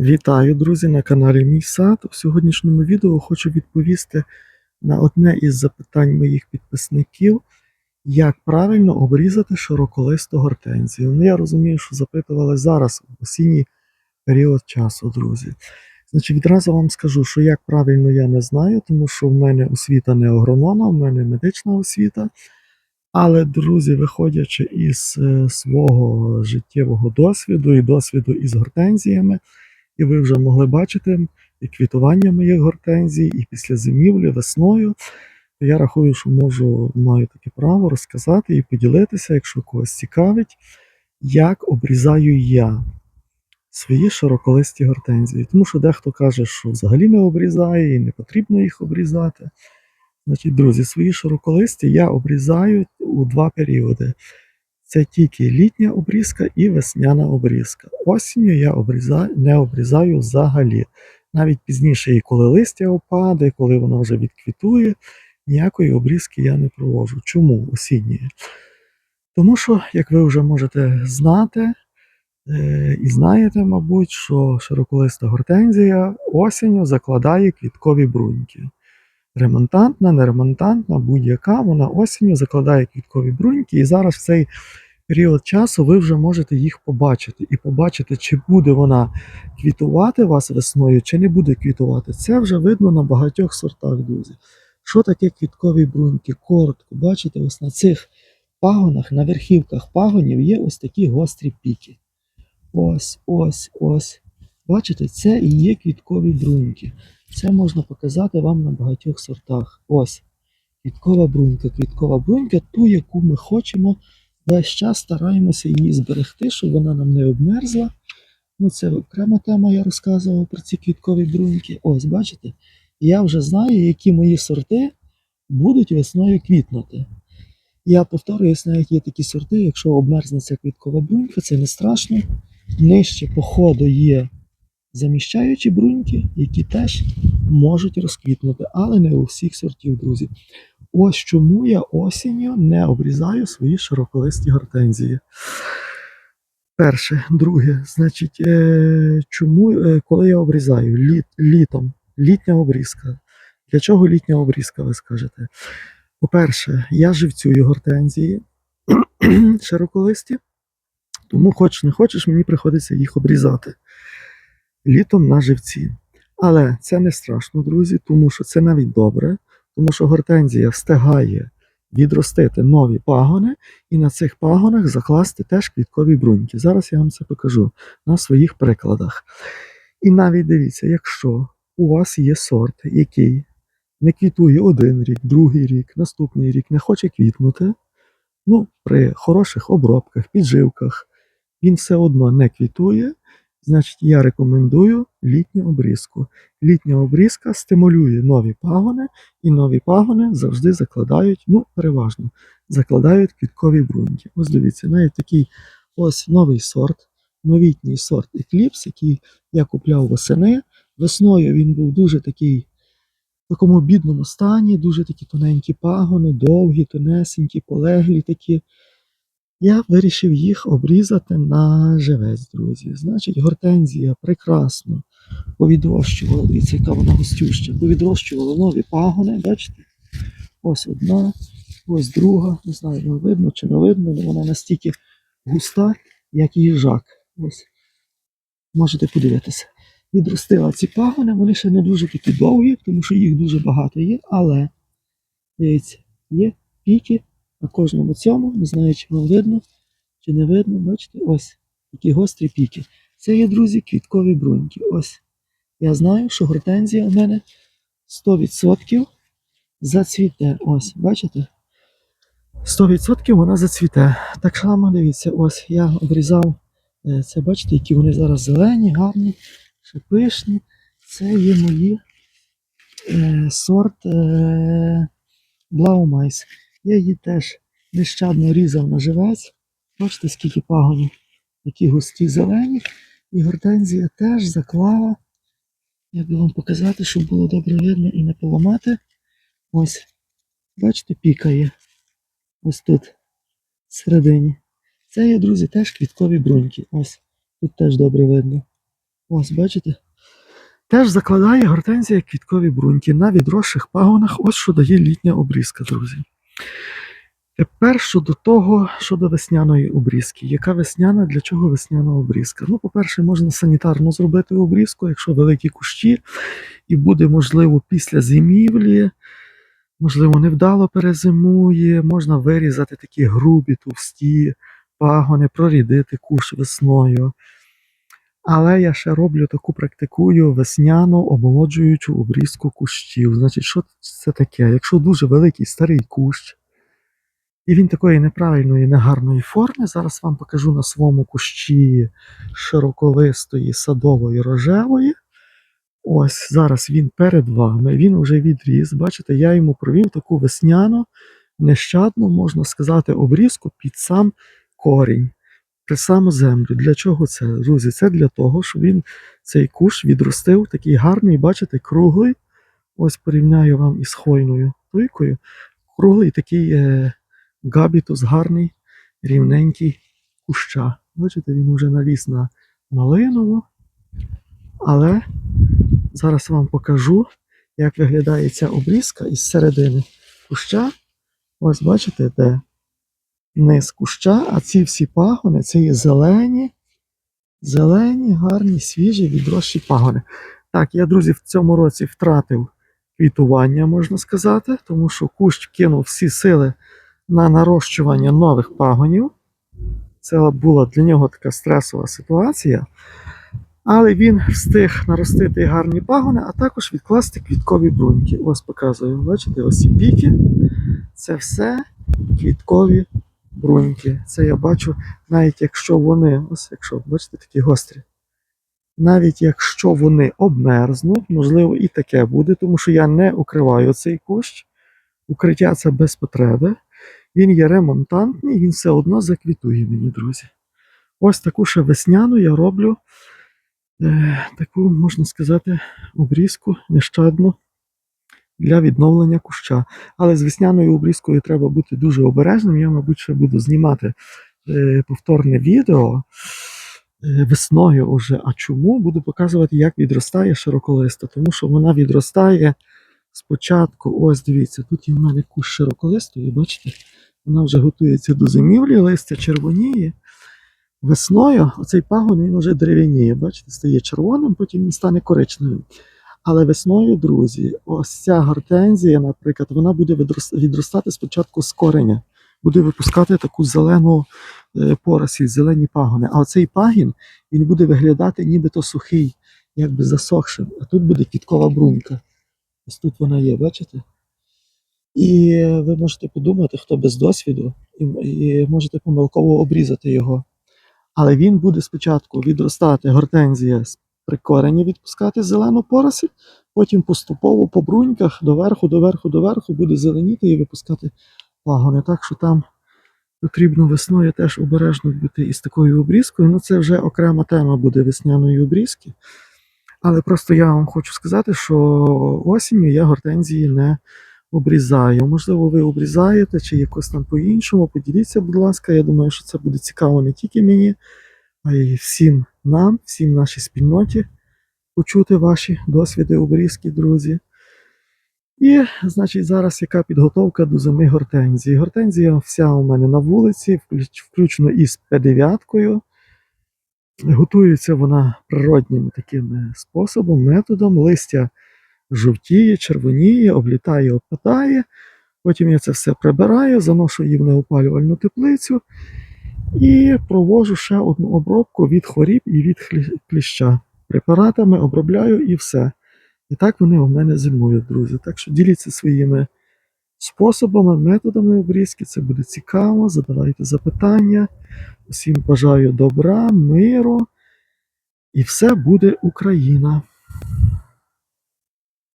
Вітаю, друзі, на каналі Мій Сад. У сьогоднішньому відео хочу відповісти на одне із запитань моїх підписників, як правильно обрізати широколисту гортензію. Ну, я розумію, що запитували зараз в осінній період часу, друзі. Значить, відразу вам скажу, що як правильно я не знаю, тому що в мене освіта не агронома, в мене медична освіта. Але, друзі, виходячи із е, свого життєвого досвіду і досвіду із гортензіями, і ви вже могли бачити і квітування моїх гортензій, і після зимівлі весною. Я рахую, що можу, маю таке право розказати і поділитися, якщо когось цікавить, як обрізаю я свої широколисті гортензії. Тому що дехто каже, що взагалі не обрізає і не потрібно їх обрізати. Значить, друзі, свої широколисті я обрізаю у два періоди. Це тільки літня обрізка і весняна обрізка. Осінню я обрізаю, не обрізаю взагалі. Навіть пізніше, і коли листя опаде, коли воно вже відквітує, ніякої обрізки я не проводжу. Чому осінньої? Тому що, як ви вже можете знати, е, і знаєте, мабуть, що широколиста гортензія осінню закладає квіткові бруньки. Ремонтантна, неремонтантна, будь-яка, вона осінню закладає квіткові бруньки, і зараз в цей період часу ви вже можете їх побачити. І побачити, чи буде вона квітувати вас весною, чи не буде квітувати. Це вже видно на багатьох сортах, друзі. Що таке квіткові бруньки? Коротко, бачите, ось на цих пагонах, на верхівках пагонів є ось такі гострі піки. Ось, ось, ось. Бачите, це і є квіткові бруньки. Це можна показати вам на багатьох сортах. Ось. Квіткова брунька, квіткова брунька, ту, яку ми хочемо, весь час стараємося її зберегти, щоб вона нам не обмерзла. Ну, це окрема тема, я розказував про ці квіткові бруньки. Ось, бачите? Я вже знаю, які мої сорти будуть весною квітнути. Я повторююсь, навіть є такі сорти, якщо обмерзне ця квіткова брунька, це не страшно. Нижче по ходу є заміщаючі бруньки, які теж можуть розквітнути, але не у всіх сортів, друзі. Ось чому я осінню не обрізаю свої широколисті гортензії. Перше, друге, значить, е, чому, е, коли я обрізаю літ, літом, літня обрізка. Для чого літня обрізка, ви скажете? По-перше, я живцюю гортензії широколисті, тому хоч не хочеш, мені приходиться їх обрізати літом на живці. Але це не страшно, друзі, тому що це навіть добре, тому що гортензія встигає відростити нові пагони і на цих пагонах закласти теж квіткові бруньки. Зараз я вам це покажу на своїх прикладах. І навіть дивіться, якщо у вас є сорт, який не квітує один рік, другий рік, наступний рік, не хоче квітнути, ну, при хороших обробках, підживках, він все одно не квітує. Значить, я рекомендую літню обрізку. Літня обрізка стимулює нові пагони, і нові пагони завжди закладають, ну, переважно, закладають квіткові бруньки. Ось дивіться, навіть такий ось новий сорт, новітній сорт Eclipse, який я купляв восени. Весною він був дуже такий в такому бідному стані, дуже такі тоненькі пагони, довгі, тонесенькі, полеглі такі. Я вирішив їх обрізати на живець, друзі. Значить, гортензія прекрасно повідрощувала, дивіться, яка вона густюща, повідрощувала нові пагони, бачите? Ось одна, ось друга. Не знаю, вам видно чи не видно, але вона настільки густа, як їжак. Ось. Можете подивитися. Відростила ці пагони, вони ще не дуже такі довгі, тому що їх дуже багато є, але дивіться, є піки на кожному цьому, не знаю, чи вам видно, чи не видно, бачите, ось такі гострі піки. Це є, друзі, квіткові бруньки. Ось. Я знаю, що гортензія у мене 100% зацвіте. Ось, бачите? 100% вона зацвіте. Так само дивіться, ось я обрізав. е, Це бачите, які вони зараз зелені, гарні, ще пишні. Це є мої е, сорт е, Блаумайс. Я її теж нещадно різав на живець. Бачите, скільки пагонів, які густі зелені. І гортензія теж заклала. Як би вам показати, щоб було добре видно і не поламати. Ось, бачите, пікає. Ось тут, всередині. Це є, друзі, теж квіткові бруньки. Ось, тут теж добре видно. Ось, бачите? Теж закладає гортензія квіткові бруньки на відросших пагонах. Ось що дає літня обрізка, друзі. Тепер щодо того, щодо весняної обрізки. Яка весняна, для чого весняна обрізка? Ну, по-перше, можна санітарно зробити обрізку, якщо великі кущі, і буде, можливо, після зимівлі, можливо, невдало перезимує, можна вирізати такі грубі, товсті пагони, прорідити кущ весною. Але я ще роблю таку практикую весняну омолоджуючу обрізку кущів. Значить, що це таке? Якщо дуже великий старий кущ, і він такої неправильної, негарної форми, зараз вам покажу на своєму кущі широковистої садової рожевої. Ось зараз він перед вами, він вже відріс. Бачите, я йому провів таку весняну, нещадну, можна сказати, обрізку під сам корінь при саму землю. Для чого це, друзі? Це для того, щоб він цей куш відростив такий гарний, бачите, круглий. Ось порівняю вам із хвойною туйкою. Круглий такий е, габітус гарний, рівненький куща. Бачите, він вже наліз на малинову. Але зараз вам покажу, як виглядає ця обрізка із середини куща. Ось бачите, де низ куща, а ці всі пагони це є зелені, зелені, гарні, свіжі, відросші пагони. Так, я, друзі, в цьому році втратив квітування, можна сказати, тому що кущ кинув всі сили на нарощування нових пагонів. Це була для нього така стресова ситуація. Але він встиг наростити гарні пагони, а також відкласти квіткові бруньки. Ось показую, бачите, ось ці піки. Це все квіткові бруньки. Це я бачу, навіть якщо вони, ось якщо, бачите, такі гострі. Навіть якщо вони обмерзнуть, можливо, і таке буде, тому що я не укриваю цей кущ. Укриття це без потреби. Він є ремонтантний, він все одно заквітує мені, друзі. Ось таку ще весняну я роблю е, таку, можна сказати, обрізку нещадну для відновлення куща. Але з весняною обрізкою треба бути дуже обережним. Я, мабуть, ще буду знімати е, повторне відео е, весною уже. А чому? Буду показувати, як відростає широколиста, тому що вона відростає спочатку. Ось дивіться, тут є в мене кущ широколистої, бачите, вона вже готується до зимівлі, листя червоніє. Весною оцей пагон він вже дерев'яніє, бачите, стає червоним, потім він стане коричневим. Але весною, друзі, ось ця гортензія, наприклад, вона буде відростати спочатку з кореня, буде випускати таку зелену е, поросль, зелені пагони. А оцей пагін він буде виглядати нібито сухий, якби засохшим. А тут буде квіткова брунька. Ось тут вона є, бачите? І ви можете подумати, хто без досвіду, і, і можете помилково обрізати його. Але він буде спочатку відростати гортензія при корені відпускати зелену поросль, потім поступово по бруньках доверху, доверху, доверху буде зеленіти і випускати пагони. Так що там потрібно весною теж обережно бути із такою обрізкою. Ну це вже окрема тема буде весняної обрізки. Але просто я вам хочу сказати, що осінню я гортензії не обрізаю. Можливо, ви обрізаєте чи якось там по-іншому. Поділіться, будь ласка. Я думаю, що це буде цікаво не тільки мені, а й всім нам, всім нашій спільноті почути ваші досвіди обрізки, друзі. І, значить, зараз яка підготовка до зими гортензії. Гортензія вся у мене на вулиці, включно із П9. Готується вона природнім таким е, способом, методом. Листя жовтіє, червоніє, облітає, опадає. Потім я це все прибираю, заношу її в неопалювальну теплицю і провожу ще одну обробку від хворіб і від кліща. Препаратами обробляю і все. І так вони у мене зимують, друзі. Так що діліться своїми способами, методами обрізки. Це буде цікаво. Задавайте запитання. Усім бажаю добра, миру. І все буде Україна.